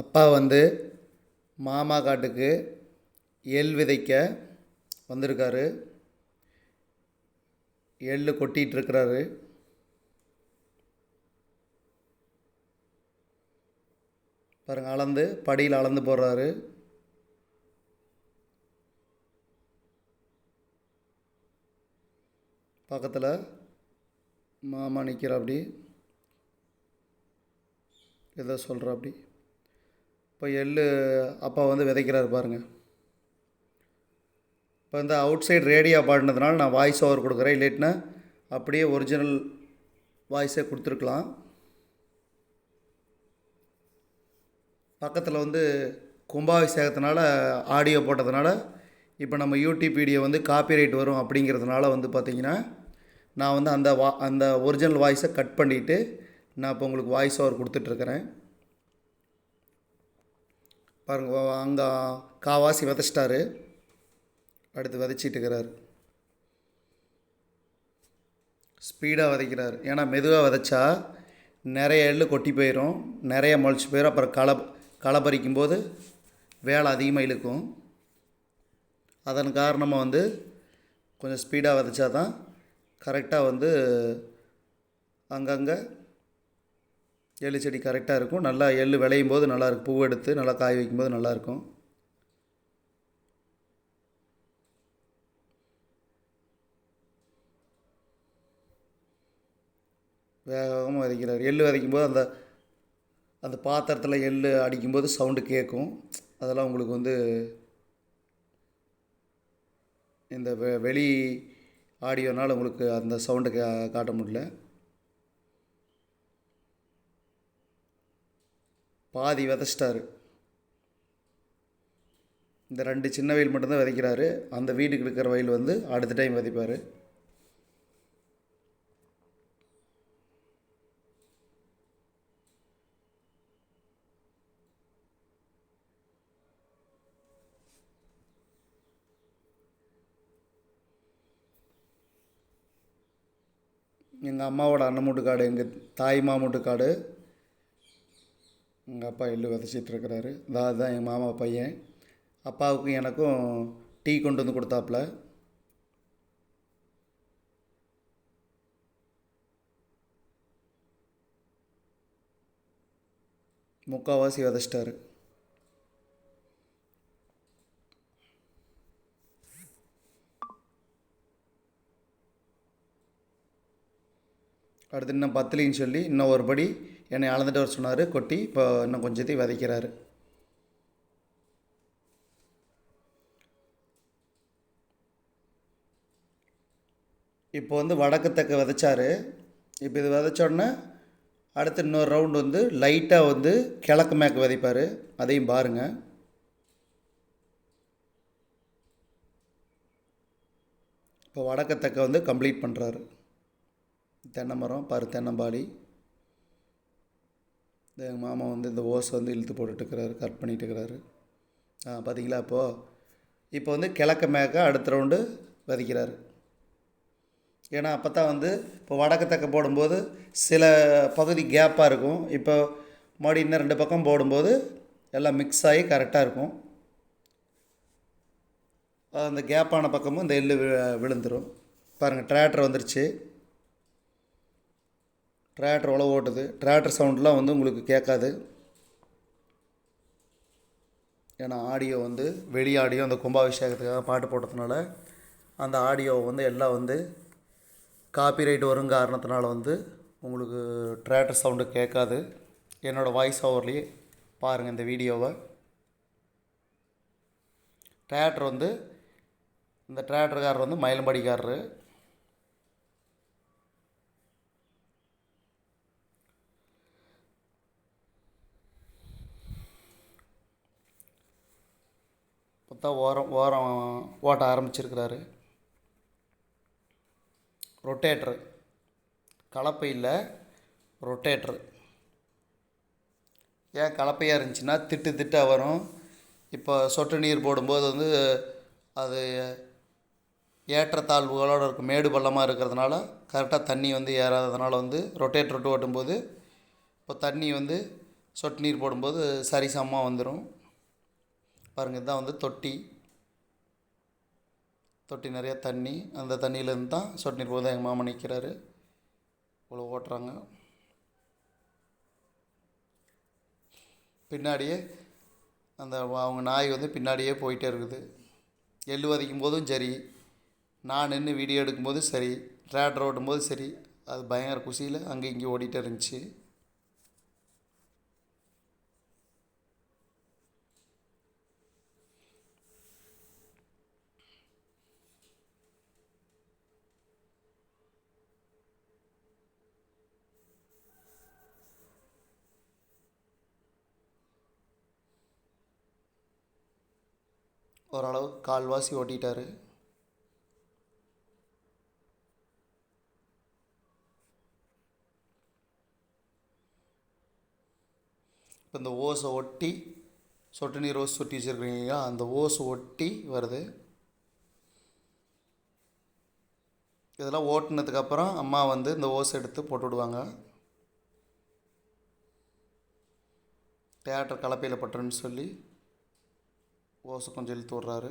அப்பா வந்து மாமா காட்டுக்கு எள் விதைக்க வந்திருக்காரு. எள் கொட்டிகிட்ருக்கிறாரு பாருங்கள் அளந்து படியில் அளந்து போடுறாரு. பக்கத்தில் மாமா நிற்கிறாப்படி ஏதோ சொல்கிறாப்படி இப்போ எள் அப்பா வந்து விதைக்கிறாரு பாருங்கள் இப்போ இந்த அவுட் சைடு ரேடியோ பாடினதுனால நான் வாய்ஸ் ஓவர் கொடுக்குறேன். இல்லாட்டினா அப்படியே ஒரிஜினல் வாய்ஸே கொடுத்துருக்கலாம். பக்கத்தில் வந்து கும்பாபிஷேகத்தினால ஆடியோ போட்டதுனால இப்போ நம்ம யூடியூப் வீடியோ வந்து காப்பிரைட் வரும் அப்படிங்கிறதுனால வந்து பார்த்திங்கன்னா நான் வந்து அந்த வா அந்த ஒரிஜினல் வாய்ஸை கட் பண்ணிவிட்டு நான் இப்போ உங்களுக்கு வாய்ஸ் ஓவர் கொடுத்துட்ருக்குறேன். பாருங்க அங்கே காவாசி விதைச்சிட்டாரு. அடுத்து விதைச்சிட்டு இருக்கிறார். ஸ்பீடாக விதைக்கிறார். ஏன்னா மெதுவாக விதைச்சா நிறைய எள்ளு கொட்டி போயிடும் நிறைய முளைச்சி போயிடும் அப்புறம் களை களை பறிக்கும் போது வேலை அதிகமாக இழுக்கும். அதன் காரணமாக வந்து கொஞ்சம் ஸ்பீடாக விதைச்சா தான் கரெக்டாக வந்து அங்கங்கே எள்ளு செடி கரெக்டாக இருக்கும். நல்லா எள்ளு விளையும் போது நல்லாயிருக்கும். பூ எடுத்து நல்லா காய வைக்கும்போது நல்லாயிருக்கும். வேகமாக விதைக்கிறார். எள்ளு விதைக்கும் போது அந்த அந்த பாத்திரத்தில் எள் அடிக்கும்போது சவுண்டு கேட்கும். அதெல்லாம் உங்களுக்கு வந்து இந்த வெ வெளி ஆடியோனால் உங்களுக்கு அந்த சவுண்டு கா காட்ட முடியல. பாதி விதைச்சிட்டாரு. இந்த ரெண்டு சின்ன வயல் மட்டும்தான் விதைக்கிறாரு. அந்த வீட்டுக்கு இருக்கிற வயல் வந்து அடுத்த டைம் விதைப்பார். எங்கள் அம்மாவோட அண்ணன் மூட்டு காடு எங்கள் தாய் மாமூட்டு காடு எங்கள் அப்பா எள்ளு விதைச்சிட்டு இருக்கிறாரு தான் அதுதான் எங்கள் மாமா பையன். அப்பாவுக்கும் எனக்கும் டீ கொண்டு வந்து கொடுத்தாப்புல. முக்கால்வாசி விதைச்சிட்டாரு. அடுத்து இன்னும் பத்துலின்னு சொல்லி இன்னும் ஒரு படி என்னை அளந்துட்டு வர சொன்னார் கொட்டி இப்போ இன்னும் கொஞ்சத்தையும் விதைக்கிறாரு. இப்போ வந்து வடக்கு விதைச்சார். விதைச்சாரு இப்போ இது விதைச்சோடனே அடுத்து இன்னொரு ரவுண்டு வந்து லைட்டாக வந்து கிழக்கு மேக்கு விதைப்பார். அதையும் பாருங்கள் இப்போ வடக்கத்தக்க வந்து கம்ப்ளீட் பண்ணுறாரு தென்னை மரம் பாரு தென்னம்பாடி இந்த எங்கள் மாமா வந்து இந்த ஓஸ் வந்து இழுத்து போட்டுட்டுருக்கிறாரு கட் பண்ணிட்டுருக்கிறாரு. ஆ பார்த்தீங்களா இப்போது இப்போ வந்து கிழக்க மேக்க அடுத்த ரவுண்டு விதைக்கிறாரு. ஏன்னா அப்போ தான் வந்து இப்போ வடக்கு தக்க போடும்போது சில பகுதி கேப்பாக இருக்கும். இப்போ மறுபடியும் இன்னும் ரெண்டு பக்கம் போடும்போது எல்லாம் மிக்ஸ் ஆகி கரெக்டாக இருக்கும். அந்த கேப்பான பக்கமும் இந்த எள்ளு விழுந்துடும் விழுந்துரும். பாருங்கள் டிராக்டர் வந்துருச்சு. டிராக்டர் உழவு ஓட்டுது. டிராக்டர் சவுண்ட்லாம் வந்து உங்களுக்கு கேட்காது. ஏன்னா ஆடியோ வந்து வெளி ஆடியோ அந்த கும்பாபிஷேகத்துக்காக பாட்டு போட்டதுனால அந்த ஆடியோ வந்து எல்லாம் வந்து காப்பிரைட் வரும் காரணத்தினால வந்து உங்களுக்கு டிராக்டர் சவுண்டு கேட்காது. என்னோடய வாய்ஸ் ஓவர்லேயே பாருங்கள் இந்த வீடியோவை. டிராக்டர் வந்து இந்த டிராக்டர்காரர் வந்து மயிலம்பாடிக்காரரு. தான் ஓரம் ஓரம் ஓட்ட ஆரம்பிச்சிருக்கிறாரு. ரொட்டேட்ரு கலப்பை இல்லை ரொட்டேட்ரு ஏன் கலப்பையாக இருந்துச்சுன்னா திட்டு திட்டாக வரும். இப்போ சொட்டு நீர் போடும்போது வந்து அது ஏற்றத்தாழ்வுகளோடு இருக்கும். மேடு பள்ளமாக இருக்கிறதுனால கரெக்டாக தண்ணி வந்து ஏறாததுனால வந்து ரொட்டேட் ரொட்டு ஓட்டும்போது இப்போ தண்ணி வந்து சொட்டு நீர் போடும்போது சரிசமமாக வந்துடும் பாருங்கள் இதுதான் வந்து தொட்டி. தொட்டி நிறையா தண்ணி. அந்த தண்ணியிலேருந்து தான் சொட்டு நீர் போது எங்கள் மாமா நிற்கிறாரு இவ்வளோ ஓட்டுறாங்க. பின்னாடியே அந்த அவங்க நாய் வந்து பின்னாடியே போயிட்டே இருக்குது. எள்ளு வதைக்கும் போதும் சரி. நான் நின்று வீடியோ எடுக்கும்போதும் சரி. ட்ராக்டர் ஓட்டும் போது சரி. அது பயங்கர குசியில் அங்கே இங்கே ஓடிட்டே இருந்துச்சு. ஓரளவு கால்வாசி ஓட்டிட்டார். இப்போ இந்த ஓஸை ஒட்டி சொட்டு நீர் ஓஸ் சுட்டி வச்சுருக்கீங்க அந்த ஓஸ் ஒட்டி வருது. இதெல்லாம் ஓட்டினதுக்கப்புறம் அம்மா வந்து இந்த ஓஸ் எடுத்து போட்டு விடுவாங்க. தேட்டர் கலப்பையில் பட்டுருன்னு சொல்லி ஓசை கொஞ்சம் இழுத்து விட்றாரு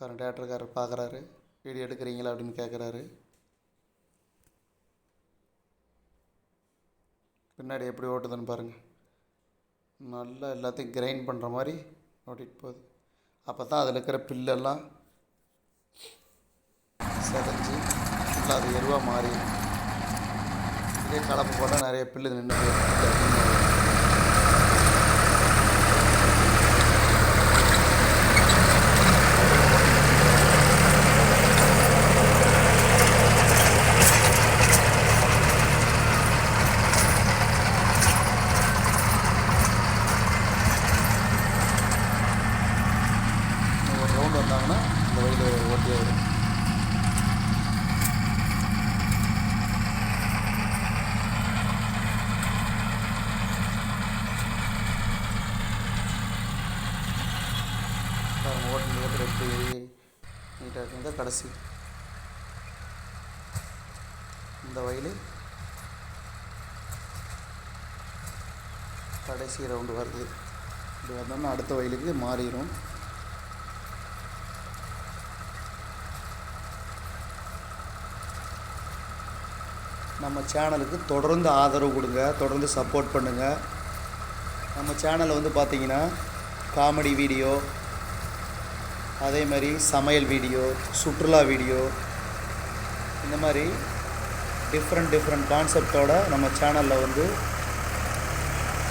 பாருங்க டேரக்டருக்காரர் பார்க்குறாரு வீடியோ எடுக்கிறீங்களா அப்படின்னு கேட்குறாரு பின்னாடி எப்படி ஓட்டுதுன்னு பாருங்கள் நல்லா எல்லாத்தையும் கிரைண்ட் பண்ணுற மாதிரி ஓட்டிகிட்டு போகுது. அப்போ தான் அதில் இருக்கிற பில்லெல்லாம் செதஞ்சு ஃபுல்லாக அது எருவாக மாறிடும் இதே கலப்பு போட்டால் நிறைய பில்லு நின்று போயிடும் ஒரு ரவுண்ட் வந்தாங்கன்னா இந்த வயலில் ஓட்டி ஆயிடும் பாருங்க ஓட்டு ஓட்டுற எப்படி நீட்டாக இருக்குங்க கடைசி இந்த வயலில் கடைசி ரவுண்டு வருது. இது வந்தோம்னா அடுத்த வயலுக்கு மாறிடும் நம்ம சேனலுக்கு தொடர்ந்து ஆதரவு கொடுங்க தொடர்ந்து சப்போர்ட் பண்ணுங்கள் நம்ம சேனலில் வந்து பார்த்தீங்கன்னா காமெடி வீடியோ அதே மாதிரி சமையல் வீடியோ சுற்றுலா வீடியோ இந்த மாதிரி டிஃப்ரெண்ட் டிஃப்ரெண்ட் கான்செப்டோட நம்ம சேனலில் வந்து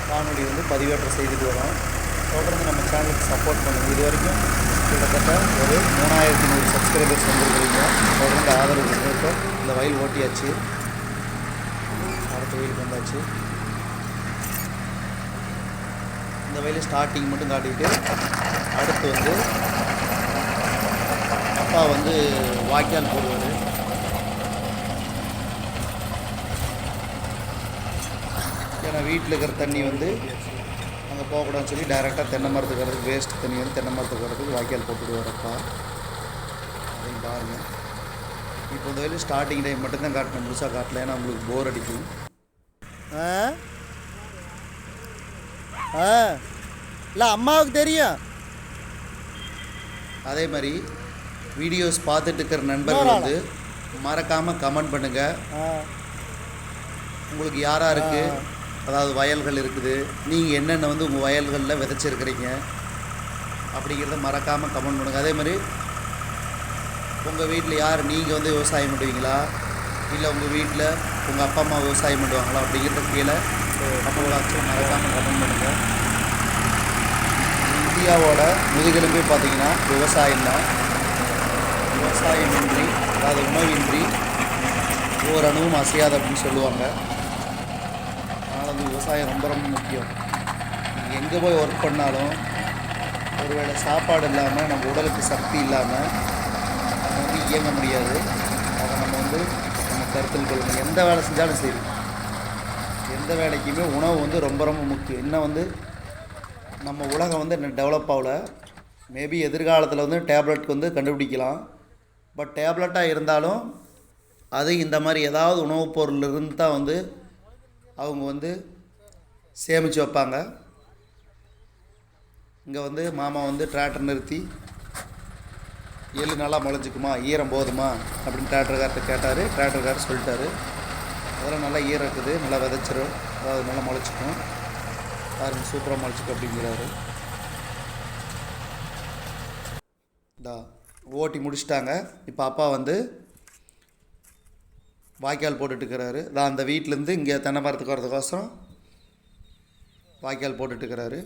காணொலி வந்து பதிவேற்றம் செய்துட்டு வரோம். தொடர்ந்து நம்ம சேனலுக்கு சப்போர்ட் பண்ணுங்கள் இது வரைக்கும் கிட்டத்தட்ட ஒரு மூணாயிரத்தி நூறு சப்ஸ்கிரைபர்ஸ் வந்துருக்குறீங்க. தொடர்ந்து ஆதரவு கொடுங்க இந்த வயல் ஓட்டியாச்சு. அடுத்த வயலுக்கு வந்தாச்சு. இந்த வயல் ஸ்டார்டிங் மட்டும் காட்டிட்டு அடுத்து வந்து அப்பா வந்து வாய்க்கால் போடுவார். ஏன்னா வீட்டில் இருக்கிற தண்ணி வந்து அங்கே போகக்கூடாதுன்னு சொல்லி டைரெக்டாக தென்னை மரத்துக்கு வரதுக்கு வேஸ்ட் தண்ணி வந்து தென்னை மரத்துக்கு வரதுக்கு வாய்க்கால் போட்டுவிடுவார் அப்பா அதையும் பாருங்கள் இப்போ இந்த வயலில் ஸ்டார்டிங் டைம் மட்டும்தான் காட்டணும். முழுசாக காட்டல. ஏன்னா உங்களுக்கு போர் அடிக்கும். ஆ? ஆ? இல்லை அம்மாவுக்கு தெரியும். அதே மாதிரி வீடியோஸ் பார்த்துட்டு இருக்கிற நண்பர்கள் வந்து மறக்காமல் கமெண்ட் பண்ணுங்கள் உங்களுக்கு யார் யாருக்கு அதாவது வயல்கள் இருக்குது. நீங்கள் என்னென்ன வந்து உங்கள் வயல்களில் விதைச்சிருக்கிறீங்க? அப்படிங்கிறத மறக்காமல் கமெண்ட் பண்ணுங்கள் அதே மாதிரி உங்கள் வீட்டில் யார் நீங்கள் வந்து விவசாயம் பண்ணுவீங்களா? இல்லை உங்கள் வீட்டில் உங்கள் அப்பா அம்மா விவசாயம் பண்ணுவாங்களா? அப்படிங்கிறத கீழே கமெண்ட்ஸில் மறக்காமல் கமெண்ட் பண்ணுங்கள் இந்தியாவோட முதுகெலும்பே பார்த்தீங்கன்னா விவசாயம் தான். விவசாயமின்றி அதாவது உணவின்றி ஒவ்வொரு அசையாது அப்படின்னு சொல்லுவாங்க. வந்து விவசாயம் ரொம்ப ரொம்ப முக்கியம். எங்கே போய் ஒர்க் பண்ணாலும் ஒருவேளை சாப்பாடு இல்லாமல் நம்ம உடலுக்கு சக்தி இல்லாமல் நம்ம வந்து இயங்க முடியாது. அதை நம்ம வந்து நம்ம கருத்தில் கொள்ளணும் எந்த வேலை செஞ்சாலும் சரி. எந்த வேலைக்குமே உணவு வந்து ரொம்ப ரொம்ப முக்கியம். இன்னும் வந்து நம்ம உலகம் வந்து இன்னும் டெவலப் ஆகல. மேபி எதிர்காலத்தில் வந்து டேப்லெட் வந்து கண்டுபிடிக்கலாம். பட் டேப்லெட்டாக இருந்தாலும் அது இந்த மாதிரி ஏதாவது உணவுப் பொருள் இருந்து தான் வந்து அவங்க வந்து சேமித்து வைப்பாங்க. இங்கே வந்து மாமா வந்து டிராக்டர் நிறுத்தி எள்ளு நல்லா முளைச்சிக்குமா ஈரம் போதுமா அப்படின்னு டிராக்டர்கார்ட்ட கேட்டார். டிராக்டர்கார் சொல்லிட்டாரு. அதெல்லாம் நல்லா ஈரம் இருக்குது நல்லா விதைச்சிரும். அதாவது நல்லா முளைச்சிக்கும். பாருங்க சூப்பராக முளைச்சிக்கும் அப்படிங்கிறாரு. இதா ஓட்டி முடிச்சிட்டாங்க. இப்போ அப்பா வந்து வாய்க்கால் போட்டுட்டுருக்கிறாரு தான் அந்த வீட்டிலேருந்து இங்கே தென்னை மரத்துக்கு வரதுக்கோசரம் வாய்க்கால் போட்டுட்டு இருக்கிறாரு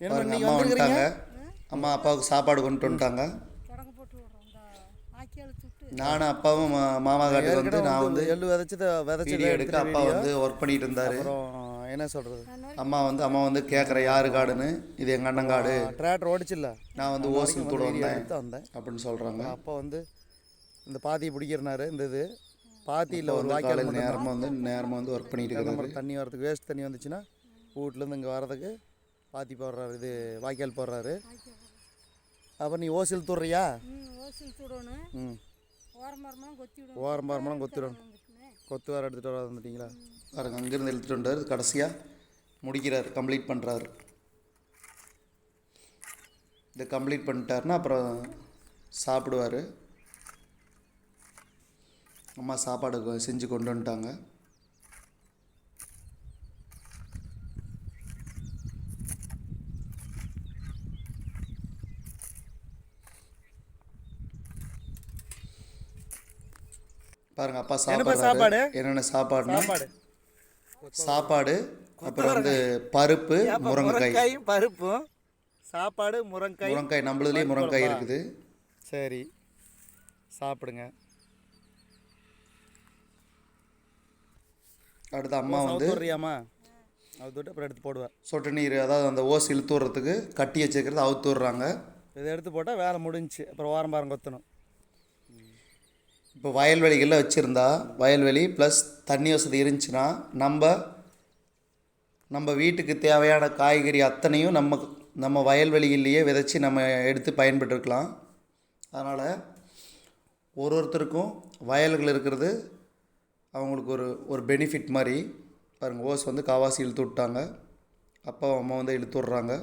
என்ன பாருங்க பண்ணீங்க அம்மா வந்துட்டாங்க. அம்மா அப்பாவுக்கு சாப்பாடு கொண்டு வந்துட்டாங்க தொடங்க போட்டு விடுறோம் இந்த ஆக்கியால் சுட்டு நானும் அப்பாவும் மா- மாமா காட்டுக்கு வந்து நான் வந்து எள்ளு விதைச்சத விதைச்சத வீடியோ எடுக்க எடுக்கிற அப்பா வந்து ஒர்க் பண்ணிட்டு இருந்தாரு. அப்புறம் என்ன சொல்றது? அம்மா வந்து அம்மா வந்து கேட்குற யாரு காடுன்னு இது எங்கள் அண்ணன் காடு. டிராக்டர் ஓடிச்சுல்ல. நான் வந்து ஓசல் கூட வீடியோ வந்தேன் எடுத்து வந்தேன். அப்படின்னு சொல்கிறாங்க அப்பா வந்து இந்த பாத்தியை பிடிக்கிறனாரு இந்த இது. பாத்தியில் ஒரு வந்து வாய்க்கால் நேரமாக வந்து நேரமாக வந்து ஒர்க் பண்ணிட்டு மரம் தண்ணி வரதுக்கு வேஸ்ட் தண்ணி வந்துச்சுன்னா வீட்லேருந்து இங்கே வரதுக்கு பாத்தி போடுறாரு இது வாய்க்கால் போடுறாரு. அப்போ நீ ஓசில் தூடுறியா ஓசில் சுடணும். ம். ஓரம் மரமெல்லாம் கொத்தி விடணும். ஓரம் மரமெல்லாம் கொத்திடணும் வந்துட்டுனே கொத்து வர எடுத்துகிட்டு வர வந்துட்டீங்களா? பாருங்க அங்கேருந்து இழுத்துட்டு வந்தார். கடைசியாக முடிக்கிறார் கம்ப்ளீட் பண்ணுறாரு இதை கம்ப்ளீட் பண்ணிட்டாருன்னா அப்புறம் சாப்பிடுவார். அம்மா சாப்பாடு செஞ்சு கொண்டு வந்துட்டாங்க. பாருங்க அப்பா சாப்பாடு சாப்பாடு? என்னென்ன சாப்பாடுனா சாப்பாடு. அப்புறம் வந்து பருப்பு முருங்கைக்காய். பருப்பும் சாப்பாடு முருங்கைக்காய். முருங்கைக்காய் நம்மளதுலேயே முருங்கைக்காய் இருக்குது. சரி. சாப்பிடுங்க. அடுத்து அம்மா வந்து அவுத்துட்டு அப்புறம் எடுத்து போடுவேன் சொட்டு நீர் அதாவது அந்த ஓஸ் இழுத்து விட்றதுக்கு கட்டி வச்சுக்கிறது அவுத்து விட்றாங்க. இதை எடுத்து போட்டால் வேலை முடிஞ்சுச்சு. அப்புறம் ஓரம் பாரம் கொத்தணும். இப்போ வயல்வெளிகளில் வச்சுருந்தா வயல்வெளி ப்ளஸ் தண்ணி வசதி இருந்துச்சுன்னா நம்ம நம்ம வீட்டுக்கு தேவையான காய்கறி அத்தனையும் நம்ம நம்ம வயல்வெளியிலேயே விதைச்சி நம்ம எடுத்து பயன்பட்டுருக்கலாம் அதனால் ஒரு ஒருத்தருக்கும் வயல்கள் இருக்கிறது அவங்களுக்கு ஒரு ஒரு பெனிஃபிட் மாதிரி. பாருங்கள் ஓஸ் வந்து காவாசி இழுத்து விட்டாங்க. அப்பா அம்மா வந்து இழுத்து விட்றாங்க.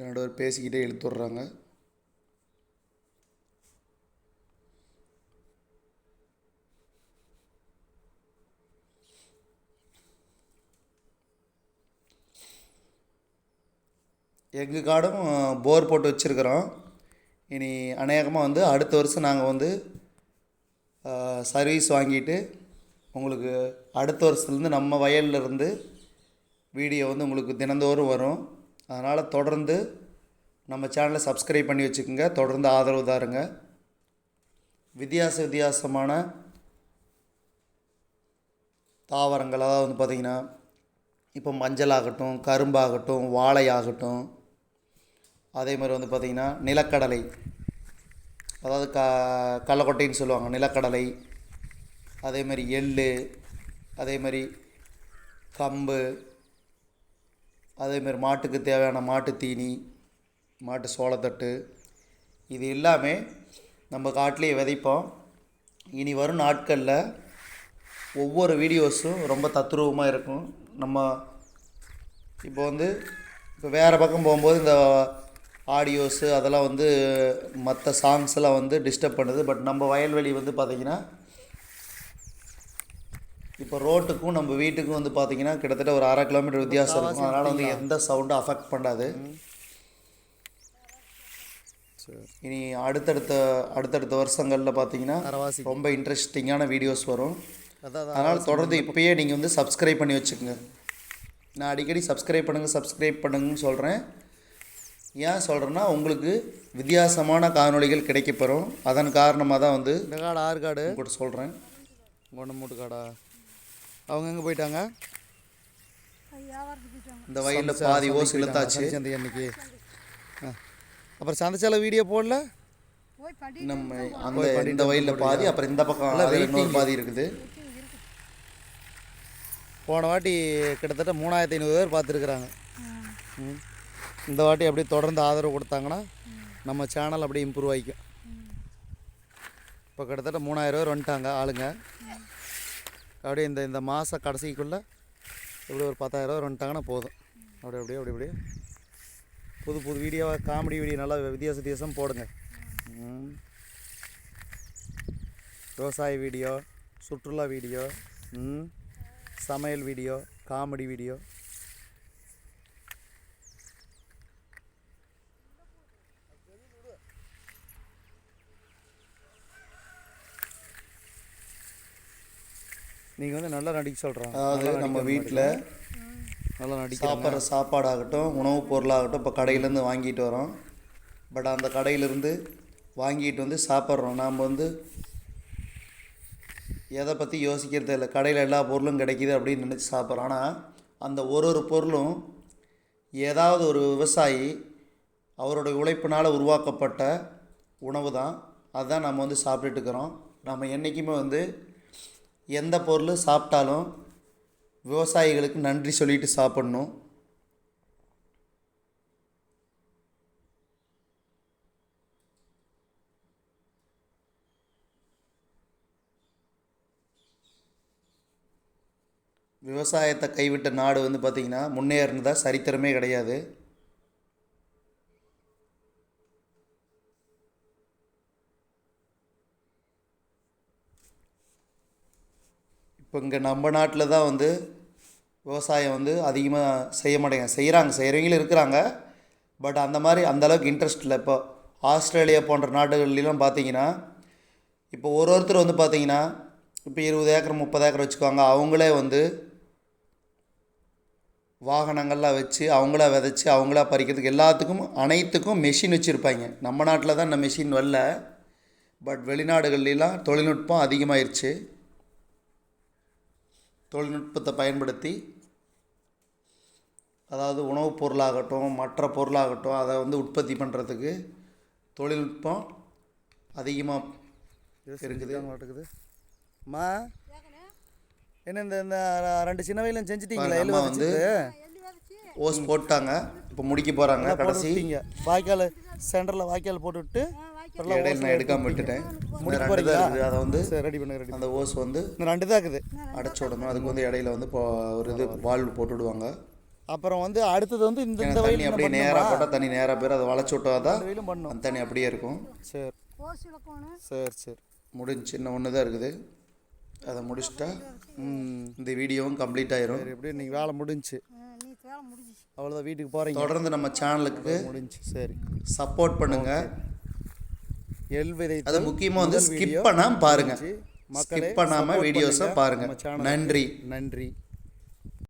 என்னோட பேசிக்கிட்டே இழுத்து விட்றாங்க. எங்கள் காடும் போர் போட்டு வச்சுருக்குறோம். இனி அநேகமாக வந்து அடுத்த வருஷம் நாங்கள் வந்து சர்வீஸ் வாங்கிட்டு உங்களுக்கு அடுத்த வருஷத்துலேருந்து நம்ம வயல்ல இருந்து வீடியோ வந்து உங்களுக்கு தினந்தோறும் வரும். அதனால் தொடர்ந்து நம்ம சேனலை சப்ஸ்கிரைப் பண்ணி வச்சுக்கோங்க. தொடர்ந்து ஆதரவு தாருங்க. வித்தியாச வித்தியாசமான தாவரங்கள். அதாவது வந்து பார்த்திங்கன்னா இப்போ மஞ்சள் ஆகட்டும் கரும்பாகட்டும் வாழை ஆகட்டும் அதே மாதிரி வந்து பார்த்திங்கன்னா நிலக்கடலை. அதாவது க கடலக்கொட்டைன்னு சொல்லுவாங்க. நிலக்கடலை அதே மாதிரி எள் அதே மாதிரி கம்பு அதேமாரி மாட்டுக்கு தேவையான மாட்டு தீனி மாட்டு சோளத்தட்டு இது எல்லாமே நம்ம காட்டிலேயே விதைப்போம். இனி வரும் நாட்களில் ஒவ்வொரு வீடியோஸும் ரொம்ப தத்ரூபமாக இருக்கும். நம்ம இப்போ வந்து இப்போ வேறு பக்கம் போகும்போது இந்த ஆடியோஸு அதெல்லாம் வந்து மற்ற சாங்ஸ் எல்லாம் வந்து டிஸ்டர்ப் பண்ணுது. பட் நம்ம வயல்வெளி வந்து பார்த்திங்கன்னா இப்போ ரோட்டுக்கும் நம்ம வீட்டுக்கும் வந்து பார்த்திங்கன்னா கிட்டத்தட்ட ஒரு அரை கிலோமீட்டர் வித்தியாசம் இருக்கும். அதனால் வந்து எந்த சவுண்டும் அஃபெக்ட் பண்ணாது. இனி அடுத்தடுத்த அடுத்தடுத்த வருஷங்களில் பார்த்தீங்கன்னா ரொம்ப இன்ட்ரெஸ்டிங்கான வீடியோஸ் வரும். அதான் அதான். அதனால் தொடர்ந்து இப்போயே நீங்கள் வந்து சப்ஸ்கிரைப் பண்ணி வச்சுக்கோங்க. நான் அடிக்கடி சப்ஸ்கிரைப் பண்ணுங்கள் சப்ஸ்கிரைப் பண்ணுங்கன்னு சொல்கிறேன் ஏன் சொல்கிறேன்னா உங்களுக்கு வித்தியாசமான காணொளிகள் கிடைக்கப்பெறும். அதன் காரணமாக தான் வந்து இந்த காடு ஆறு காடு உங்கள்கிட்ட சொல்கிறேன் ஒன்று மூட்டு காடா அவங்க எங்கே போயிட்டாங்க? இந்த வயலில் பாதி ஓசு இழுத்தாச்சு. சந்தை அன்னைக்கு. அப்புறம் சந்தைச்சால வீடியோ போடல? போய் படி நம்ம அந்த இந்த வயலில் பாதி அப்புறம் இந்த பக்கம் இன்னொரு பாதி இருக்குது. போன வாட்டி கிட்டத்தட்ட மூணாயிரத்தி ஐநூறு பேர் பார்த்துருக்குறாங்க. இந்த வாட்டி அப்படியே தொடர்ந்து ஆதரவு கொடுத்தாங்கன்னா நம்ம சேனல் அப்படியே இம்ப்ரூவ் ஆகிக்கும் இப்போ கிட்டத்தட்ட மூணாயிரம் பேர் வந்துட்டாங்க ஆளுங்க. அப்படியே இந்த இந்த மாத கடைசிக்குள்ளே இப்படி ஒரு பத்தாயிரம் பேர் வந்துட்டாங்கன்னா போதும். அப்படியே அப்படியே அப்படி அப்படியே. புது புது வீடியோவாக காமெடி வீடியோ நல்லா வித்தியாச வித்தியாசம் போடுங்க. விவசாய வீடியோ சுற்றுலா வீடியோ சமையல் வீடியோ காமெடி வீடியோ நீங்கள் வந்து நல்லா நடிக்க சொல்கிறாங்க அதாவது நம்ம வீட்டில் நல்லா நடிக்க சாப்பிட்ற சாப்பாடாகட்டும் உணவுப் பொருளாகட்டும் இப்போ கடையிலேருந்து வாங்கிட்டு வரோம். பட் அந்த கடையிலேருந்து வாங்கிட்டு வந்து சாப்பிட்றோம். நாம் வந்து எதை பற்றி யோசிக்கிறது இல்லை. கடையில் எல்லா பொருளும் கிடைக்கிது அப்படின்னு நினச்சி சாப்பிட்றோம். ஆனால் அந்த ஒரு ஒரு பொருளும் ஏதாவது ஒரு விவசாயி அவருடைய உழைப்பினால் உருவாக்கப்பட்ட உணவு தான் அதுதான் நம்ம வந்து சாப்பிட்டுட்டு இருக்கிறோம். நம்ம என்றைக்குமே வந்து எந்த பொருள் சாப்பிட்டாலும் விவசாயிகளுக்கு நன்றி சொல்லிட்டு சாப்பிட்ணும். விவசாயத்தை கைவிட்ட நாடு வந்து பார்த்திங்கன்னா முன்னேறினதாக சரித்திரமே கிடையாது. இப்போ இங்கே நம்ம நாட்டில் தான் வந்து விவசாயம் வந்து அதிகமாக செய்ய மாட்டேங்க. செய்கிறாங்க செய்கிறவங்களும் இருக்கிறாங்க. பட் அந்த மாதிரி அந்தளவுக்கு இன்ட்ரெஸ்ட் இல்லை. இப்போ ஆஸ்திரேலியா போன்ற நாடுகள்லாம் பார்த்தீங்கன்னா இப்போ ஒரு ஒருத்தர் வந்து பார்த்தீங்கன்னா இப்போ இருபது ஏக்கர் முப்பது ஏக்கர் வச்சுக்குவாங்க. அவங்களே வந்து வாகனங்கள்லாம் வச்சு அவங்களா விதைச்சி அவங்களா பறிக்கிறதுக்கு எல்லாத்துக்கும் அனைத்துக்கும் மெஷின் வச்சுருப்பாங்க. நம்ம நாட்டில் தான் இந்த மெஷின் வரல. பட் வெளிநாடுகள்லாம் தொழில்நுட்பம் அதிகமாகிருச்சு தொழில்நுட்பத்தை பயன்படுத்தி அதாவது உணவுப் பொருளாகட்டும் மற்ற பொருளாகட்டும் அதை வந்து உற்பத்தி பண்ணுறதுக்கு தொழில்நுட்பம் அதிகமாக இருக்குது. மாட்டேங்குது அம்மா என்ன இந்த இந்த ரெண்டு சின்ன வயலும் செஞ்சிட்டீங்களா? அம்மா வந்து ஓஸ் போட்டாங்க இப்போ முடிக்க போகிறாங்க கடைசி. வாய்க்கால் சென்டரில் வாய்க்கால் போட்டு விட்டு அப்புறம் இடையில நான் எடுக்காமல் விட்டுட்டேன். தான் இருக்குது அதை வந்து சரி ரெடி பண்ணுங்க ரெடி அந்த ஓஸ் வந்து ரெண்டு தான் இருக்குது. அடைச்சி விடணும். அதுக்கு வந்து இடையில வந்து இப்போ ஒரு இது வால்வு போட்டு விடுவாங்க. அப்புறம் வந்து அடுத்தது வந்து இந்த தண்ணி அப்படியே நேராக போட்டால் தண்ணி நேராக போயிடும் அதை வளைச்சி விட்டா தான் இந்த வயலும் பண்ணும் அந்த தண்ணி அப்படியே இருக்கும். சரி. சரி சரி. முடிஞ்சு இன்னும் ஒன்று தான் இருக்குது. அதை முடிச்சிட்டா இந்த வீடியோவும் கம்ப்ளீட் ஆயிரும். எப்படி? இன்னைக்கு வேலை முடிஞ்சுச்சு நீ வேலை முடிஞ்சிச்சு. அவ்வளோதான் வீட்டுக்கு போகிறீங்க தொடர்ந்து நம்ம சேனலுக்கு முடிஞ்சுச்சு சரி. சப்போர்ட் பண்ணுங்க. எல் விதை அது முக்கியமாக வந்து ஸ்கிப் பண்ணாமல் பாருங்க மக்களே ஸ்கிப் பண்ணாமல் வீடியோஸை பண்ணுங்க. பாருங்க நம்ம channel க்கு. நன்றி நன்றி